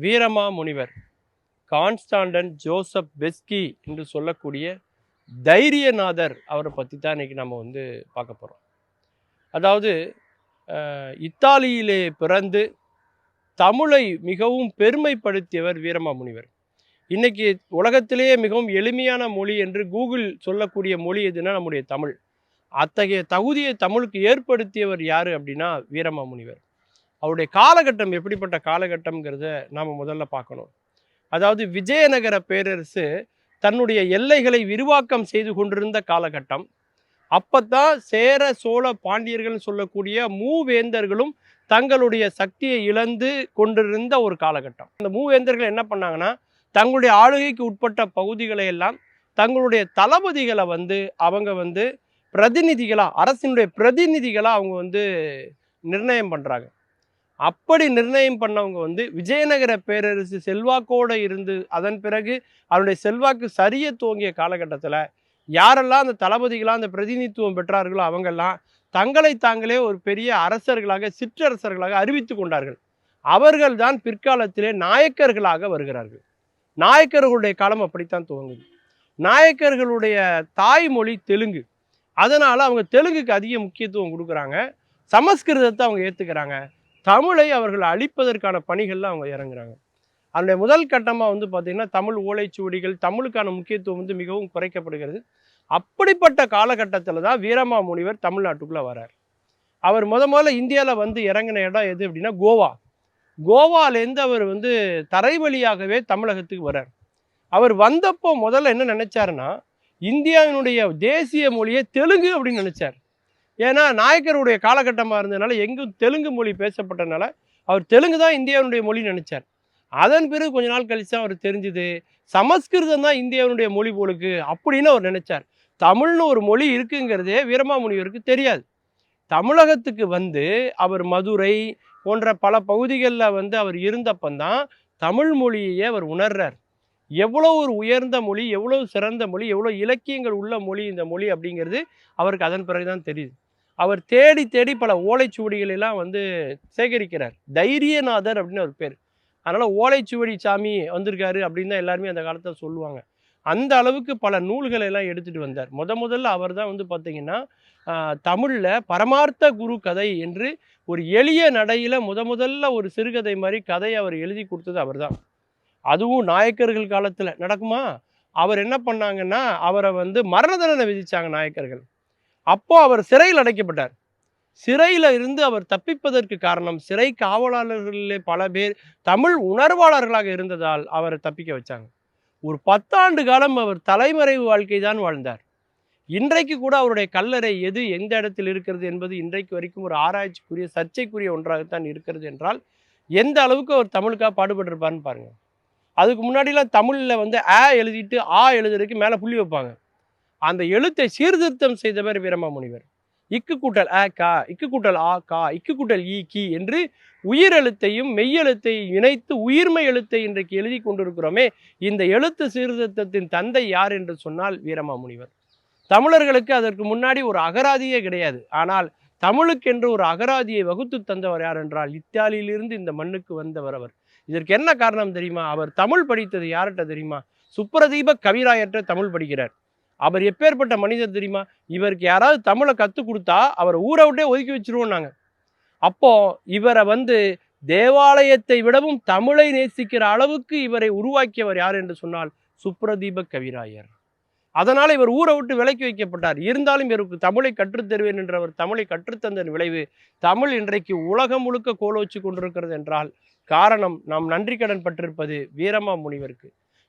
வீரமா முனிவர் கான்ஸ்டாண்டன் Joseph Beschi என்று சொல்லக்கூடிய தைரியநாதர் அவரை பற்றி தான் இன்னைக்கு நம்ம வந்து பார்க்க போகிறோம் அதாவது இத்தாலியிலே பிறந்து தமிழை மிகவும் பெருமைப்படுத்தியவர் வீரமாமுனிவர் இன்றைக்கி உலகத்திலேயே மிகவும் எளிமையான மொழி என்று கூகுள் சொல்லக்கூடிய மொழி எதுனா நம்முடைய தமிழ். அத்தகைய தகுதியை தமிழுக்கு ஏற்படுத்தியவர் யார் அப்படின்னா வீரமாமுனிவர் அவருடைய காலகட்டம் எப்படிப்பட்ட காலகட்டம்ங்கிறத நாம் முதல்ல பார்க்கணும். அதாவது விஜயநகர பேரரசு தன்னுடைய எல்லைகளை விரிவாக்கம் செய்து கொண்டிருந்த காலகட்டம். அப்பத்தான் சேர சோழ பாண்டியர்கள் சொல்லக்கூடிய மூவேந்தர்களும் தங்களுடைய சக்தியை இழந்து கொண்டிருந்த ஒரு காலகட்டம். இந்த மூவேந்தர்கள் என்ன பண்ணாங்கன்னா தங்களுடைய ஆளுகைக்கு உட்பட்ட பகுதிகளை எல்லாம் தங்களுடைய தளபதிகளை வந்து அவங்க வந்து பிரதிநிதிகளாக அரசினுடைய பிரதிநிதிகளாக அவங்க வந்து நிர்ணயம் பண்ணுறாங்க அப்படி நிர்ணயம் பண்ணவங்க வந்து விஜயநகர பேரரசு செல்வாக்கோடு இருந்து அதன் பிறகு அவருடைய செல்வாக்கு சரிய துவங்கிய காலகட்டத்தில் யாரெல்லாம் அந்த தளபதிகளாக அந்த பிரதிநிதித்துவம் பெற்றார்களோ அவங்கெல்லாம் தங்களை தாங்களே ஒரு பெரிய அரசர்களாக சிற்றரசர்களாக அறிவித்து கொண்டார்கள். அவர்கள் தான் பிற்காலத்திலே நாயக்கர்களாக வருகிறார்கள். நாயக்கர்களுடைய காலம் அப்படித்தான் துவங்குது. நாயக்கர்களுடைய தாய்மொழி தெலுங்கு. அதனால் அவங்க தெலுங்குக்கு அதிக முக்கியத்துவம் கொடுக்குறாங்க. சமஸ்கிருதத்தை அவங்க ஏற்றுக்கிறாங்க தமிழை அவர்கள் அழிப்பதற்கான பணிகளில் அவங்க இறங்குறாங்க. அதனுடைய முதல் கட்டமாக வந்து பார்த்திங்கன்னா தமிழ் ஓலைச்சுவடிகள் தமிழுக்கான முக்கியத்துவம் வந்து மிகவும் குறைக்கப்படுகிறது. அப்படிப்பட்ட காலகட்டத்தில் தான் வீரமா முனிவர் தமிழ்நாட்டுக்குள்ளே வரார் அவர் முத முதல்ல இந்தியாவில் வந்து இறங்கின இடம் எது அப்படின்னா கோவா. கோவாலேருந்து அவர் வந்து தரை வழியாகவே தமிழகத்துக்கு வரார் அவர் வந்தப்போ முதல்ல என்ன நினச்சாருன்னா இந்தியாவினுடைய தேசிய மொழியை தெலுங்கு அப்படின்னு நினச்சார். ஏன்னா நாயக்கருடைய காலகட்டமாக இருந்ததுனால எங்கும் தெலுங்கு மொழி பேசப்பட்டனால அவர் தெலுங்கு தான் இந்தியாவினுடைய மொழி நினைச்சார். அதன் பிறகு கொஞ்ச நாள் கழிச்சு தான் அவர் தெரிஞ்சுது சமஸ்கிருதம் தான் இந்தியாவினுடைய மொழி போலுக்கு அப்படின்னு அவர் நினைச்சார். தமிழ்னு ஒரு மொழி இருக்குங்கிறதே வீரமாமுனிவருக்கு தெரியாது. தமிழகத்துக்கு வந்து அவர் மதுரை போன்ற பல பகுதிகளில் வந்து அவர் இருந்தப்பந்தான் தமிழ் மொழியையே அவர் உணர்றார். எவ்வளோ ஒரு உயர்ந்த மொழி எவ்வளோ சிறந்த மொழி எவ்வளோ இலக்கியங்கள் உள்ள மொழி இந்த மொழி அப்படிங்கிறது அவருக்கு அதன் பிறகு தான் தெரியுது. அவர் தேடி தேடி பல ஓலைச்சுவடிகளெல்லாம் வந்து சேகரிக்கிறார். தைரியநாதர் அப்படின்னு ஒரு பேர். அதனால் ஓலைச்சுவடி சாமி வந்திருக்காரு அப்படின்னு தான் எல்லாருமே அந்த காலத்தில் சொல்லுவாங்க. அந்த அளவுக்கு பல நூல்களை எல்லாம் எடுத்துகிட்டு வந்தார். முத முதல்ல அவர் தான் வந்து பார்த்திங்கன்னா தமிழில் பரமார்த்த குரு கதை என்று ஒரு எளிய நடையில் முத முதல்ல ஒரு சிறுகதை மாதிரி கதையை அவர் எழுதி கொடுத்தது அவர் தான். அதுவும் நாயக்கர்கள் காலத்தில் நடக்குமா? அவர் என்ன பண்ணாங்கன்னா அவரை வந்து மரண தண்டனை விதித்தாங்க நாயக்கர்கள். அப்போ அவர் சிறையில் அடைக்கப்பட்டார். சிறையில் இருந்து அவர் தப்பிப்பதற்கு காரணம் சிறை காவலாளர்களிலே பல பேர் தமிழ் உணர்வாளர்களாக இருந்ததால் அவரை தப்பிக்க வச்சாங்க. ஒரு பத்தாண்டு காலம் அவர் தலைமறைவு வாழ்க்கை தான் வாழ்ந்தார். இன்றைக்கு கூட அவருடைய கல்லறை எது எந்த இடத்தில் இருக்கிறது என்பது இன்றைக்கு வரைக்கும் ஒரு ஆராய்ச்சிக்குரிய சர்ச்சைக்குரிய ஒன்றாகத்தான் இருக்கிறது என்றால் எந்த அளவுக்கு அவர் தமிழுக்காக பாடுபட்டிருப்பார்னு பாருங்கள் அதுக்கு முன்னாடிலாம் தமிழில் வந்து ஆ எழுதிட்டு ஆ எழுதுறதுக்கு மேலே புள்ளி வைப்பாங்க. அந்த எழுத்தை சீர்திருத்தம் செய்தவர் வீரமாமுனிவர். இக்கு கூட்டல் அ கா இக்கு கூட்டல் ஆ கா இக்கு கூட்டல் ஈ கி என்று உயிர் எழுத்தையும் மெய்யெழுத்தை இணைத்து உயிர்மை எழுத்தை இன்றைக்கு எழுதி கொண்டிருக்கிறோமே இந்த எழுத்து சீர்திருத்தத்தின் தந்தை யார் என்று சொன்னால் வீரமாமுனிவர். தமிழர்களுக்கு அதற்கு முன்னாடி ஒரு அகராதியே கிடையாது. ஆனால் தமிழுக்கென்று ஒரு அகராதியை வகுத்து தந்தவர் யார் என்றால் இத்தாலியிலிருந்து இந்த மண்ணுக்கு வந்தவர் அவர். இதற்கு என்ன காரணம் தெரியுமா? அவர் தமிழ் படித்தது யார்கிட்ட தெரியுமா? சுப்ரதீப கவிராயற்ற தமிழ் படிக்கிறார். அவர் எப்பேற்பட்ட மனிதர் தெரியுமா? இவருக்கு யாராவது தமிழை கற்றுக் கொடுத்தா அவரை ஊரை விட்டே ஒதுக்கி வச்சிருவோம் நாங்கள் அப்போது இவரை வந்து தேவாலயத்தை விடவும் தமிழை நேசிக்கிற அளவுக்கு இவரை உருவாக்கியவர் யார் என்று சொன்னால் சுப்ரதீப கவிராயர். அதனால் இவர் ஊரை விட்டு விலக்கி வைக்கப்பட்டார். இருந்தாலும் இவருக்கு தமிழை கற்றுத் தருவேன் என்ற அவர் தமிழை கற்றுத்தந்த விளைவு தமிழ் இன்றைக்கு உலகம் முழுக்க கோலோச்சு கொண்டிருக்கிறது என்றால் காரணம் நாம் நன்றி கடன் பட்டிருப்பது வீரமா முனிவருக்கு.